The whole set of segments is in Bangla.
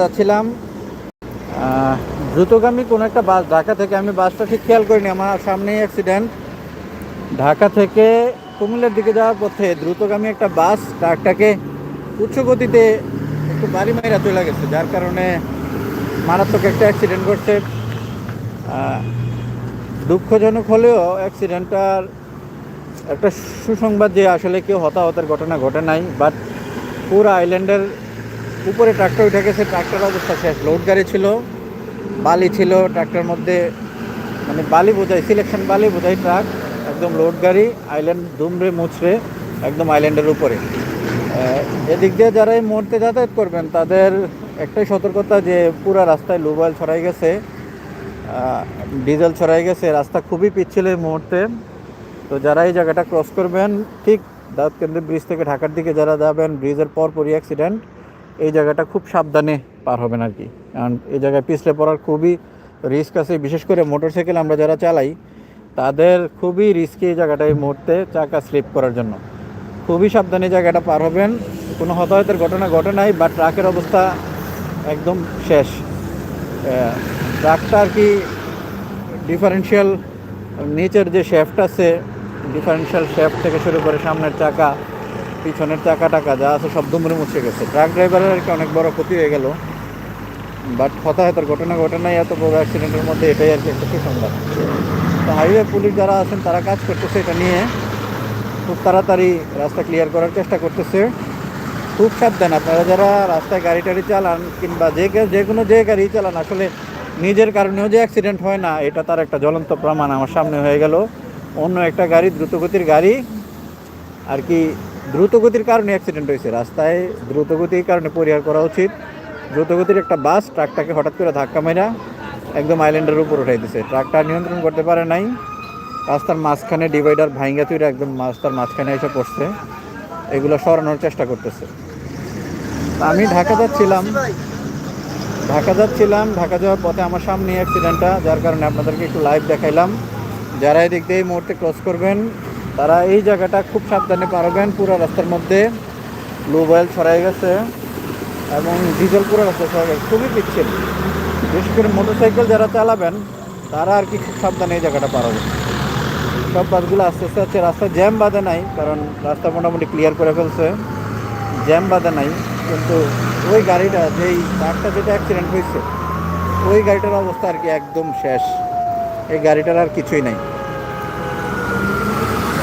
যাচ্ছিলাম দ্রুতগামী কোনো একটা বাস, ঢাকা থেকে। আমি বাসটা ঠিক খেয়াল করিনি, আমার সামনেই অ্যাক্সিডেন্ট ঢাকা থেকে কুমিল্লার দিকে যাওয়ার পথে দ্রুতগামী একটা বাস ট্রাকটাকে উচ্চ গতিতে একটু বাড়ি মাইরা চলে গেছে, যার কারণে মারাত্মক একটা অ্যাক্সিডেন্ট ঘটছে। দুঃখজনক হলেও অ্যাক্সিডেন্টটার একটা সুসংবাদ যে আসলে কেউ হতাহতের ঘটনা ঘটে নাই বাট পুরো আইল্যান্ডের উপরে ট্রাক্টর উঠে গেছে ট্রাক্টর অবস্থা শেষ। লোড গাড়ি ছিল, বালি ছিল ট্রাক্টর মধ্যে মানে বালি বোঝাই, সিলেকশন বালি বোঝাই ট্রাক, একদম লোড গাড়ি, আইল্যান্ড দুমড়ে মুচড়ে একদম আইল্যান্ডের উপরে। এদিক দিয়ে যারা এই মুহূর্তে যাতায়াত করবেন, তাদের একটাই সতর্কতা যে পুরা রাস্তায় লুবাইল ছড়াই গেছে ডিজেল ছড়াই গেছে, রাস্তা খুবই পিচ্ছিল এই মুহূর্তে। তো যারা এই জায়গাটা ক্রস করবেন, ঠিক দাউদ কেন্দ্র ব্রিজ থেকে ঢাকার দিকে যারা যাবেন ব্রিজের পর পরই অ্যাক্সিডেন্ট এই জায়গাটা খুব সাবধানে পার হবেন আর কি। কারণ এই জায়গায় পিছলে পড়ার খুবই রিস্ক আছে। বিশেষ করে মোটরসাইকেল আমরা যারা চালাই, তাদের খুবই রিস্কি এই জায়গাটা এই মুহূর্তে চাকা স্লিপ করার জন্য। খুবই সাবধানে জায়গাটা পার হবেন। কোনো হতাহতের ঘটনা ঘটে নাই বা ট্রাকের অবস্থা একদম শেষ। ট্রাকটা আর কি ডিফারেন্সিয়াল নিচের যে শেফট আছে ডিফারেন্সিয়াল শেফট থেকে শুরু করে সামনের চাকা পিছনের চাকা টাকা যা আছে সব দুমড়ে মুছে গেছে। ট্রাক ড্রাইভারের আর কি অনেক বড় ক্ষতি হয়ে গেল। বাট হতাহতের ঘটনা ঘটনাই এত বড় অ্যাক্সিডেন্টের মধ্যে এটাই আর কি একটা সুসংবাদ। তো হাইওয়ে পুলিশ যারা আছেন, তারা কাজ করতেছে এটা নিয়ে। খুব তাড়াতাড়ি রাস্তা ক্লিয়ার করার চেষ্টা করতেছে। খুব সাবধান, আপনারা যারা রাস্তায় গাড়ি টাড়ি চালান কিংবা যে যে কোনো যে গাড়ি চালান, আসলে নিজের কারণেও যে অ্যাক্সিডেন্ট হয় না, এটা তার একটা জ্বলন্ত প্রমাণ আমার সামনে হয়ে গেল। অন্য একটা গাড়ি, দ্রুতগতির গাড়ি, আর কি দ্রুতগতির কারণে অ্যাক্সিডেন্ট হয়েছে। রাস্তায় দ্রুতগতির কারণে পরিহার করা উচিত। দ্রুতগতির একটা বাস ট্রাকটাকে হঠাৎ করে ধাক্কা মেরা একদম আইল্যান্ডের উপর উঠাই দিছে। ট্রাকটা নিয়ন্ত্রণ করতে পারে নাই। রাস্তার মাঝখানে ডিভাইডার ভাইঙ্গা তুই একদম রাস্তার মাঝখানে এসে পড়ছে। এগুলো সরানোর চেষ্টা করতেছে। আমি ঢাকা যাচ্ছিলাম। ঢাকা যাচ্ছিলাম। ঢাকা যাওয়ার পথে আমার সামনে অ্যাক্সিডেন্টটা যার কারণে আপনাদেরকে একটু লাইভ দেখাইলাম। যারা এদিক দিয়ে এই মুহূর্তে ক্রস করবেন তারা এই জায়গাটা খুব সাবধানে পারবেন, পুরো রাস্তার মধ্যে। লো বয়েল ছড়াই গেছে এবং ডিজেল পুরো রাস্তা ছড়াই গেছে। খুবই পিচ্ছিল। বিশেষ করে মোটরসাইকেল যারা চালাবেন, তারা আর কি খুব সাবধানে এই জায়গাটা পারবেন সব বাসগুলো আস্তে আস্তে হচ্ছে, রাস্তা জ্যাম বাঁধে নাই, কারণ রাস্তা মোটামুটি ক্লিয়ার করে ফেলছে। জ্যাম বাঁধে নাই, কিন্তু ওই গাড়িটা যেই ট্রাকটা যেটা অ্যাক্সিডেন্ট হয়েছে, ওই গাড়িটার অবস্থা আর কি একদম শেষ। এই গাড়িটার আর কিছুই নাই।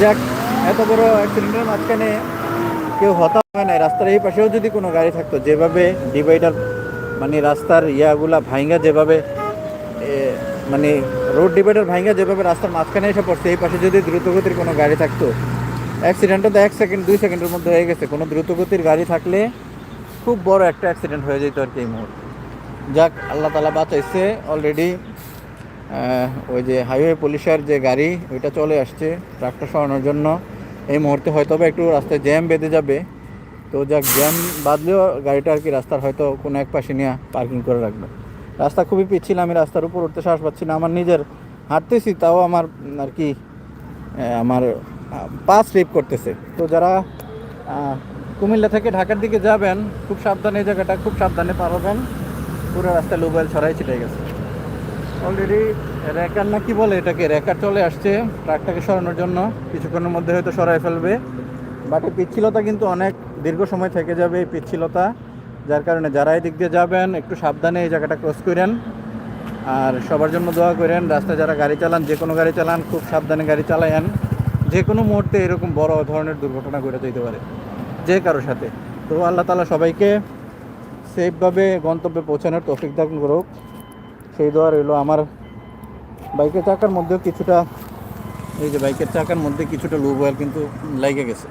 যাক, এত বড় অ্যাক্সিডেন্টের মাঝখানে কেউ হতাশ হয় নাই। রাস্তার এই পাশেও যদি কোনো গাড়ি থাকতো, যেভাবে ডিভাইডার মানে রাস্তার ইয়াগুলা ভাইঙ্গা যেভাবে মানে রোড ডিভাইডার ভাইঙ্গা যেভাবে রাস্তার মাঝখানে এসে পড়ছে, এই পাশে যদি দ্রুতগতির কোনো গাড়ি থাকতো অ্যাক্সিডেন্টটা তো এক সেকেন্ড দুই সেকেন্ডের মধ্যে হয়ে গেছে। কোনো দ্রুতগতির গাড়ি থাকলে খুব বড় একটা অ্যাক্সিডেন্ট হয়ে যেত আর কি এই মুহূর্তে। যাক, আল্লাহ তালা বাঁচাইছে। অলরেডি ওই যে হাইওয়ে পুলিশের যে গাড়ি, ওইটা চলে আসছে ট্রাকটা সরানোর জন্য। এই মুহূর্তে হয়তো একটু রাস্তায় জ্যাম বেঁধে যাবে। তো যাক, জ্যাম বাঁধলেও গাড়িটা আর কি রাস্তার হয়তো কোনো এক পাশে নিয়ে পার্কিং করে রাখবে। রাস্তা খুবই পিচ্ছিল, আমি রাস্তার উপর উঠতে সাহস পাচ্ছি না। আমার নিজের হাঁটতেছি, তাও আমার আর কি আমার পা স্লিপ করতেছে। তো যারা কুমিল্লা থেকে ঢাকার দিকে যাবেন, খুব সাবধানে এই জায়গাটা, খুব সাবধানে পার হবেন। পুরো রাস্তায় লোবাইল ছড়াই ছিটে গেছে। অলরেডি র্যাকার না কি বলে এটাকে? র্যাকার চলে আসছে ট্রাকটাকে সরানোর জন্য। কিছুক্ষণের মধ্যে হয়তো সরাই ফেলবে। বাট এই পিচ্ছিলতা কিন্তু অনেক দীর্ঘ সময় থেকে যাবে এই পিচ্ছিলতা। যার কারণে যারা এই দিক দিয়ে যাবেন, একটু সাবধানে এই জায়গাটা ক্রস করেন। আর সবার জন্য দোয়া করেন, রাস্তায় যারা গাড়ি চালান, যে কোনো গাড়ি চালান, খুব সাবধানে গাড়ি চালায়েন। যে কোনো মুহূর্তে এরকম বড় ধরনের দুর্ঘটনা ঘটে যেতে পারে, যে কারোর সাথে। তো আল্লাহ তালা সবাইকে সেফভাবে গন্তব্যে পৌঁছানোর তৌফিক দান করুক। সেই দোয়া রইল। আমার বাইকের চাকার মধ্যেও কিছুটা, এই যে বাইকের চাকার মধ্যে কিছুটা লুব অয়েল কিন্তু লেগে গেছে।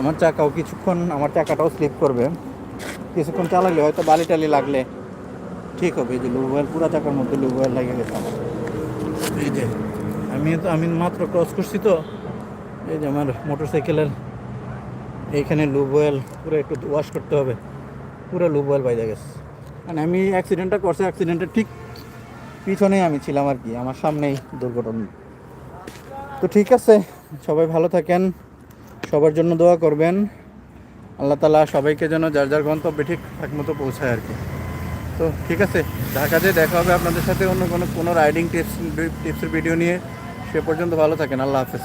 আমার চাকাও কিছুক্ষণ, আমার চাকাটাও স্লিপ করবে। কিছুক্ষণ চালালে হয়তো বালি টালি লাগলে ঠিক হবে। এই যে লুব অয়েল পুরো চাকার মধ্যে লুব অয়েল লেগে গেছে আমার। এই যে, আমি তো, আমি মাত্র ক্রস করছি তো। এই যে আমার মোটর সাইকেলের এইখানে লুব অয়েল পুরো একটু ওয়াশ করতে হবে। পুরো লুব অয়েল বাইরে গেছে। মানে আমি অ্যাক্সিডেন্টটা করছি অ্যাক্সিডেন্টের ঠিক পিছনেই আমি ছিলাম আর কি, আমার সামনেই দুর্ঘটনা। তো ঠিক আছে, সবাই ভালো থাকেন, সবার জন্য দোয়া করবেন। আল্লাহ তালা সবাইকে যেন যার যার গন্তব্যে ঠিক মতো পৌঁছায় আর কি। তো ঠিক আছে ঢাকাতে দেখা হবে আপনাদের সাথে অন্য কোনো কোনো রাইডিং টিপস টিপসের ভিডিও নিয়ে। সে পর্যন্ত ভালো থাকেন, আল্লাহ হাফেজ।